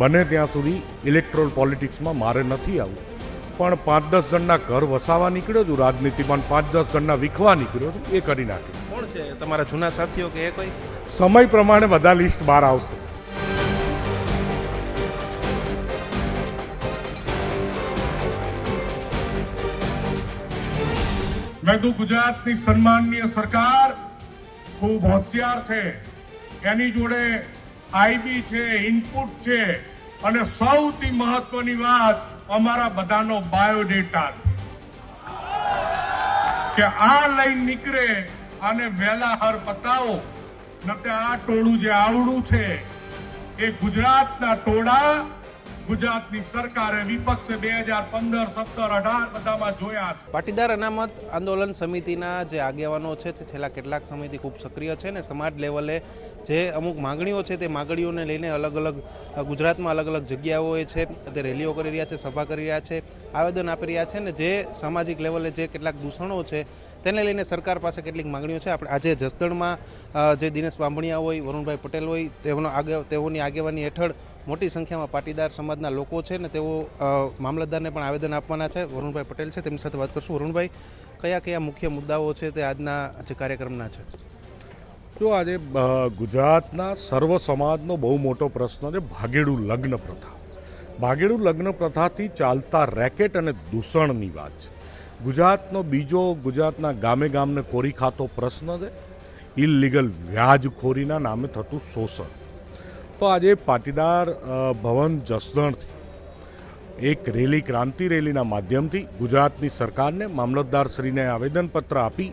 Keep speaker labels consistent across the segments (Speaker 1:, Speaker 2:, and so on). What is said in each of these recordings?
Speaker 1: બને ત્યાં સુધી ઇલેક્ટ્રોલ પોલિટિક્સમાં મારે નથી આવવું. પણ પાંચ દસ જણના ઘર વસાવા નીકળ્યો છું રાજનીતિમાં પાંચ દસ જણના વિખવા નીકળ્યો છું એ કરી નાખીશ.
Speaker 2: કોણ છે? તમારા જૂના સાથીઓ કે એ કોઈ?
Speaker 1: સમય પ્રમાણે બધા લિસ્ટ બહાર આવશે. મેં કીધું ગુજરાતની સન્માનીય સરકાર ખૂબ હોશિયાર છે. એની જોડે આઈબી છે ઇનપુટ છે. અને સૌથી મહત્વની વાત અમારા બધાનો બાયોડેટા છે. કે આ લઈને નીકળે અને વહેલા હર બતાવો નકે આ ટોળું જે આવડું છે, એ ગુજરાતના ટોળા ગુજરાતની સરકારે વિપક્ષે બે હજાર પંદર, સત્તર, અઢાર બધામાં જોયા છે.
Speaker 2: પાટીદાર અનામત આંદોલન સમિતિના જે આગેવાનો છે તે છેલ્લા કેટલાક સમયથી ખૂબ સક્રિય છે ને સમાજ લેવલે જે અમુક માંગણીઓ છે તે માંગણીઓને લઈને અલગ અલગ ગુજરાતમાં અલગ અલગ જગ્યાઓએ છે તે રેલીઓ કરી રહ્યા છે, સભા કરી રહ્યા છે, આવેદન આપી રહ્યા છે ને જે સામાજિક લેવલે જે કેટલાક દૂષણો છે તેને લઈને સરકાર પાસે કેટલીક માંગણીઓ છે. આપણે આજે જસદણમાં જે દિનેશ બાંભણિયા હોય, વરુણભાઈ પટેલ હોય, તેઓનો આગે તેઓની આગેવાની હેઠળ મોટી સંખ્યામાં પાટીદાર સમાજના લોકો છે ને તેઓ મામલતદારને પણ આવેદન આપવાના છે. વરુણભાઈ પટેલ છે, તેમની સાથે વાત કરશું. વરુણભાઈ, કયા કયા મુખ્ય મુદ્દાઓ છે તે આજના જે કાર્યક્રમના છે?
Speaker 1: જો આજે ગુજરાતના સર્વ સમાજનો બહુ મોટો પ્રશ્ન છે ભાગેડુ લગ્ન પ્રથા. ભાગેડુ લગ્ન પ્રથાથી ચાલતા રેકેટ અને દૂષણની વાત છે. ગુજરાતનો બીજો, ગુજરાતના ગામે ગામને કોરી ખાતો પ્રશ્ન છે. ઇલીગલ વ્યાજખોરીના નામે થતું શોષણ. તો આજે પાટીદાર ભવન જસદણથી, એક રેલી, ક્રાંતિ રેલીના માધ્યમથી ગુજરાતની સરકારને મામલતદારશ્રીને આવેદનપત્ર આપી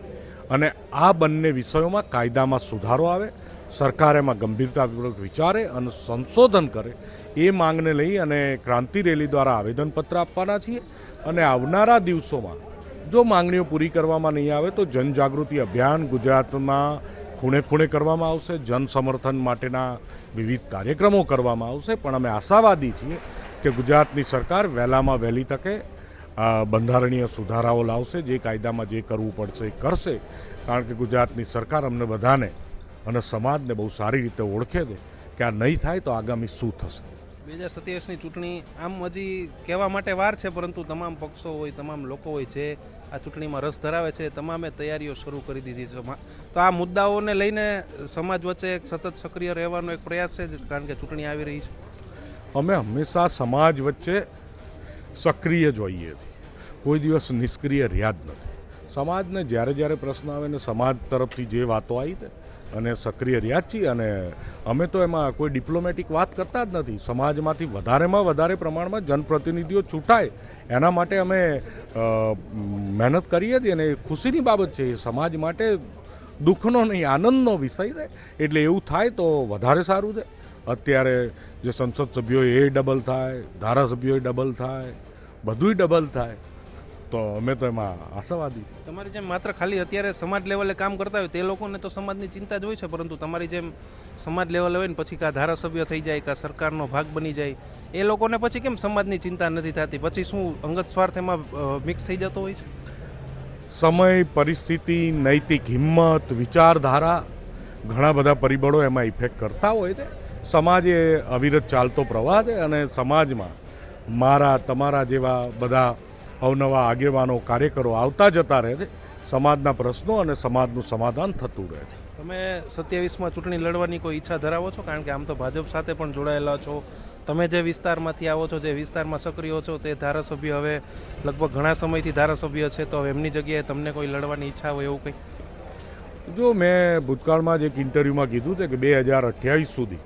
Speaker 1: અને આ બંને વિષયોમાં કાયદામાં સુધારો આવે, સરકાર એમાં ગંભીરતાપૂર્વક વિચારે અને સંશોધન કરે એ માંગને લઈ અને ક્રાંતિ રેલી દ્વારા આવેદનપત્ર આપવાના છીએ અને આવનારા દિવસોમાં જો માંગણીઓ પૂરી કરવામાં નહીં આવે તો જનજાગૃતિ અભિયાન ગુજરાતમાં ખૂણે ખૂણે કરવામાં આવશે જન સમર્થન માટેના વિવિધ કાર્યક્રમો કરવામાં આવશે. પણ અમે આશાવાદી છીએ કે ગુજરાતની સરકાર વહેલામાં વહેલી તકે બંધારણીય સુધારાઓ લાવશે, જે કાયદામાં જે કરવું પડશે એ કરશે. કારણ કે ગુજરાતની સરકાર અમને બધાને અને સમાજને બહુ સારી રીતે ઓળખે છે કે આ નહીં થાય તો આગામી શું થશે?
Speaker 2: બે હજાર સત્યાવીસની ચૂંટણી આમ હજી કહેવા માટે વાર છે, પરંતુ તમામ પક્ષો હોય, તમામ લોકો હોય જે આ ચૂંટણીમાં રસ ધરાવે છે તમામે તૈયારીઓ શરૂ કરી દીધી છે. તો આ મુદ્દાઓને લઈને સમાજ વચ્ચે એક સતત સક્રિય રહેવાનો એક પ્રયાસ છે કારણ કે ચૂંટણી આવી રહી છે.
Speaker 1: અમે હંમેશા સમાજ વચ્ચે સક્રિય જ હોઈએ કોઈ દિવસ નિષ્ક્રિય રહ્યા જ નથી. સમાજને જ્યારે જ્યારે પ્રશ્ન આવે ને સમાજ તરફથી જે વાતો આવી છે અને સક્રિય રહ્યા છીએ. અને અમે તો એમાં કોઈ ડિપ્લોમેટિક વાત કરતા જ નથી. સમાજમાંથી વધારેમાં વધારે પ્રમાણમાં જનપ્રતિનિધિઓ છૂટાય એના માટે અમે મહેનત કરીએ છીએ અને ખુશીની બાબત છે, એ સમાજ માટે દુઃખનો નહીં, આનંદનો વિષય છે. એટલે એવું થાય તો વધારે સારું છે. અત્યારે જે સંસદ સભ્યો એ ડબલ થાય, ધારાસભ્યોએ ડબલ થાય, બધુંય ડબલ થાય. તો અમે તો એમાં આશાવાદી છીએ.
Speaker 2: તમારી જેમ માત્ર ખાલી અત્યારે સમાજ લેવલે કામ કરતા હોય તે લોકોને તો સમાજની ચિંતા જ હોય છે પરંતુ તમારી જેમ સમાજ લેવલે હોય ને પછી કાં ધારાસભ્ય થઈ જાય કાં સરકારનો ભાગ બની જાય એ લોકોને પછી કેમ સમાજની ચિંતા નથી થતી? પછી શું અંગત સ્વાર્થ એમાં મિક્સ થઈ જતો હોય છે?
Speaker 1: સમય પરિસ્થિતિ નૈતિક હિંમત વિચારધારા ઘણા બધા પરિબળો એમાં ઇફેક્ટ કરતા હોય છે. સમાજ એ અવિરત ચાલતો પ્રવાહ છે અને સમાજમાં મારા તમારા જેવા બધા અવનવા આગેવાનો કાર્યકરો આવતા જતા રહે છે. સમાજના પ્રશ્નો અને સમાજનું સમાધાન થતું રહે છે.
Speaker 2: તમે સત્યાવીસમાં ચૂંટણી લડવાની કોઈ ઈચ્છા ધરાવો છો? કારણ કે આમ તો ભાજપ સાથે પણ જોડાયેલા છો. તમે જે વિસ્તારમાંથી આવો છો જે વિસ્તારમાં સક્રિય છો તે ધારાસભ્ય હવે લગભગ ઘણા સમયથી ધારાસભ્ય છે તો હવે એમની જગ્યાએ તમને કોઈ લડવાની ઈચ્છા હોય એવું કંઈ?
Speaker 1: જો મેં ભૂતકાળમાં જ એક ઇન્ટરવ્યૂમાં કીધું છે કે બે હજાર અઠ્યાવીસ સુધી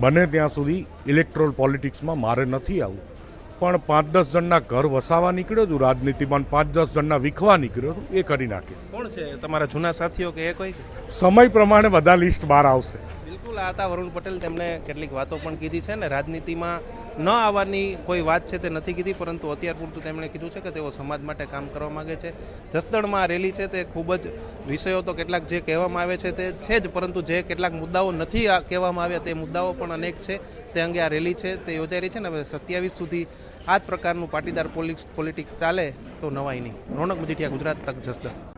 Speaker 1: બને ત્યાં સુધી ઇલેક્ટ્રોલ પોલિટિક્સમાં મારે નથી આવવું પણ પાંચ દસ જણના ઘર વસાવા નીકળ્યો છું રાજનીતિમાં પાંચ દસ જણના વિખવા નીકળ્યો છું એ કરી નાખીશ.
Speaker 2: કોણ છે? તમારા જૂના સાથીઓ કે એ કોઈ?
Speaker 1: સમય પ્રમાણે બધા લિસ્ટ બહાર આવશે.
Speaker 2: બિલકુલ આ હતા. વરુણ પટેલ તેમણે કેટલીક વાતો પણ કીધી છે ને રાજનીતિમાં ન આવવાની કોઈ વાત છે તે નથી કીધી, પરંતુ અત્યાર પૂરતું તેમણે કીધું છે કે તેઓ સમાજ માટે કામ કરવા માગે છે. જસદણમાં આ રેલી છે તે ખૂબ જ વિષયો તો કેટલાક જે કહેવામાં આવે છે તે છે જ, પરંતુ જે કેટલાક મુદ્દાઓ નથી કહેવામાં આવ્યા તે મુદ્દાઓ પણ અનેક છે. તે અંગે આ રેલી છે તે યોજાઈ રહી છે ને હવે સત્યાવીસ સુધી આ જ પ્રકારનું પાટીદાર પોલિટિક્સ ચાલે તો નવાઈ નહીં. રોનક મજીઠિયા, ગુજરાત તક જસદણ.